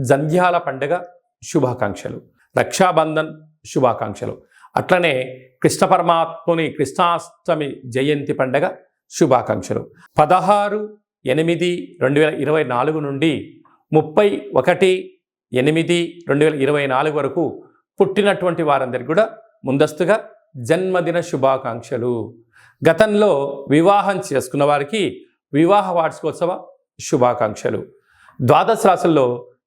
జంధ్యాల పండుగ శుభాకాంక్షలు. రక్షాబంధన్ శుభాకాంక్షలు. అట్లనే కృష్ణ పరమాత్ముని కృష్ణాష్టమి జయంతి పండగ శుభాకాంక్షలు. పదహారు ఎనిమిది రెండు వేల ఇరవై నాలుగు నుండి ముప్పై ఒకటి ఎనిమిది రెండు వేల ఇరవై నాలుగు వరకు పుట్టినటువంటి వారందరికీ కూడా ముందస్తుగా జన్మదిన శుభాకాంక్షలు. గతంలో వివాహం చేసుకున్న వారికి వివాహ వార్షికోత్సవ శుభాకాంక్షలు. ద్వాదశ రాశుల్లో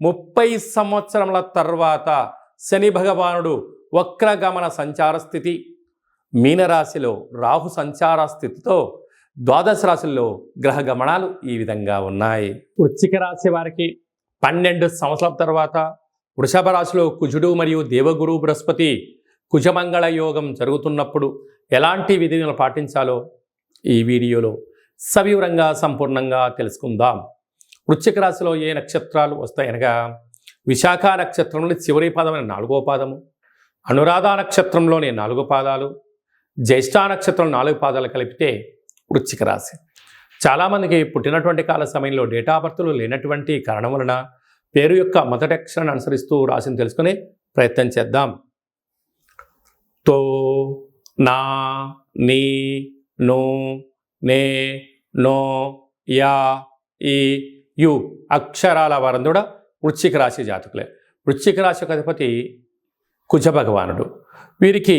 ముప్పై సంవత్సరముల తర్వాత శని భగవానుడు వక్రగమన సంచార స్థితి. మీనరాశిలో రాహు సంచార స్థితితో ద్వాదశ రాశుల్లో గ్రహ గమనాలు ఈ విధంగా ఉన్నాయి. వృశ్చిక రాశి వారికి పన్నెండు సంవత్సరాల తర్వాత వృషభ రాశిలో కుజుడు మరియు దేవగురు బృహస్పతి కుజమంగళ యోగం జరుగుతున్నప్పుడు ఎలాంటి విధులను పాటించాలో ఈ వీడియోలో సవివరంగా సంపూర్ణంగా తెలుసుకుందాం. వృశ్చిక రాశిలో ఏ నక్షత్రాలు వస్తాయనగా విశాఖ నక్షత్రంలోని చివరి పాదమైన నాలుగో పాదము అనురాధ నక్షత్రంలోని నాలుగు పాదాలు జ్యేష్ఠ నక్షత్రం నాలుగు పాదాలు కలిపితే వృశ్చిక రాశి. చాలామందికి పుట్టినటువంటి కాల సమయంలో డేటా బర్త్లు లేనటువంటి కారణం వలన పేరు యొక్క మొదటి అక్షరాన్ని అనుసరిస్తూ రాశిని తెలుసుకునే ప్రయత్నం చేద్దాం. తో నా నీ నో నే నో యా ఈ యు అక్షరాల వారందరూ కూడా వృశ్చిక రాశి జాతకులే. వృశ్చిక రాశి అధిపతి కుజ భగవానుడు వీరికి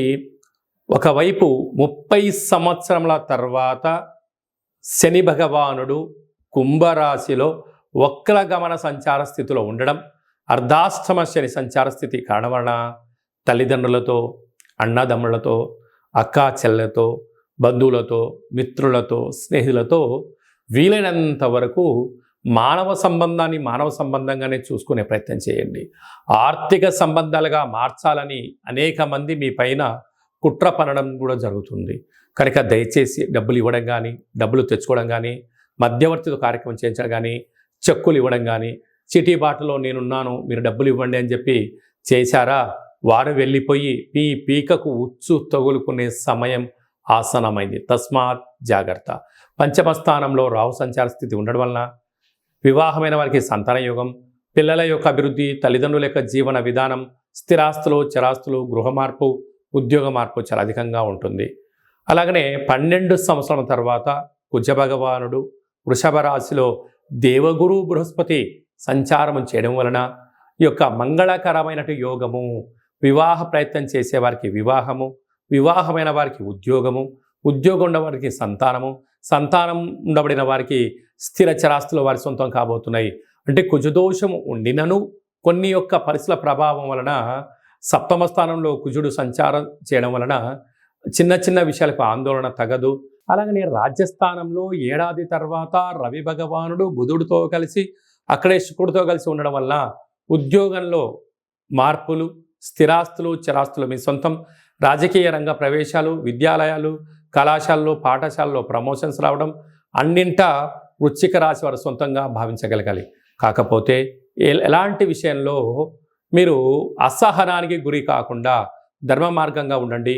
ఒకవైపు ముప్పై సంవత్సరముల తర్వాత శని భగవానుడు కుంభరాశిలో వక్రగమన సంచార స్థితిలో ఉండడం అర్ధాష్టమ శని సంచార స్థితి కారణవలన తల్లిదండ్రులతో అన్నదమ్ములతో అక్కా చెల్లెలతో బంధువులతో మిత్రులతో స్నేహితులతో వీలైనంత వరకు మానవ సంబంధాన్ని మానవ సంబంధంగానే చూసుకునే ప్రయత్నం చేయండి. ఆర్థిక సంబంధాలుగా మార్చాలని అనేక మంది మీ పైన కుట్ర పనడం కూడా జరుగుతుంది. కనుక దయచేసి డబ్బులు ఇవ్వడం కానీ డబ్బులు తెచ్చుకోవడం కానీ మధ్యవర్తితో కార్యక్రమం చేయించడం కానీ చెక్కులు ఇవ్వడం కానీ చిటీ బాటలో నేనున్నాను మీరు డబ్బులు ఇవ్వండి అని చెప్పి చేశారా? వారు వెళ్ళిపోయి మీ పీకకు ఉచ్చు తగులుకునే సమయం ఆసనమైంది తస్మాత్ జాగ్రత్త. పంచమ స్థానంలో రాహు సంచార స్థితి ఉండడం వలన వివాహమైన వారికి సంతాన యోగం పిల్లల యొక్క అభివృద్ధి తల్లిదండ్రుల యొక్క జీవన విధానం స్థిరాస్తులు చరాస్తులు గృహ మార్పు ఉద్యోగ మార్పు చాలా అధికంగా ఉంటుంది. అలాగనే పన్నెండు సంవత్సరాల తర్వాత కుజభగవానుడు వృషభ రాశిలో దేవగురు బృహస్పతి సంచారం చేయడం వలన ఈ యొక్క మంగళకరమైనటు యోగము వివాహ ప్రయత్నం చేసేవారికి వివాహము వివాహమైన వారికి ఉద్యోగము ఉద్యోగం ఉన్నవారికి సంతానము సంతానం ఉండబడిన వారికి స్థిర చరాస్తులు వారి సొంతం కాబోతున్నాయి. అంటే కుజదోషం ఉండినను కొన్ని యొక్క పరిస్థితుల ప్రభావం వలన సప్తమ స్థానంలో కుజుడు సంచారం చేయడం వలన చిన్న చిన్న విషయాలకు ఆందోళన తగదు. అలాగనే రాజ్యస్థానంలో ఏడాది తర్వాత రవి భగవానుడు బుధుడితో కలిసి అక్కడే శుకుడితో కలిసి ఉండడం వల్ల ఉద్యోగంలో మార్పులు స్థిరాస్తులు చరాస్తులు మీ సొంతం. రాజకీయ రంగ ప్రవేశాలు విద్యాలయాలు కళాశాలలో పాఠశాలలో ప్రమోషన్స్ రావడం అన్నింటా వృశ్చిక రాశి వారు సొంతంగా భావించగలగాలి. కాకపోతే ఎలాంటి విషయంలో మీరు అసహనానికి గురి కాకుండా ధర్మ మార్గంగా ఉండండి.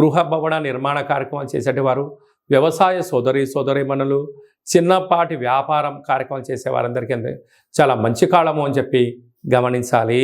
గృహ భవన నిర్మాణ కార్యక్రమం చేసేటివారు వ్యవసాయ సోదరి సోదరిమణులు చిన్నపాటి వ్యాపారం కార్యక్రమం చేసే వారందరికీ చాలా మంచి కాలము అని చెప్పి గమనించాలి.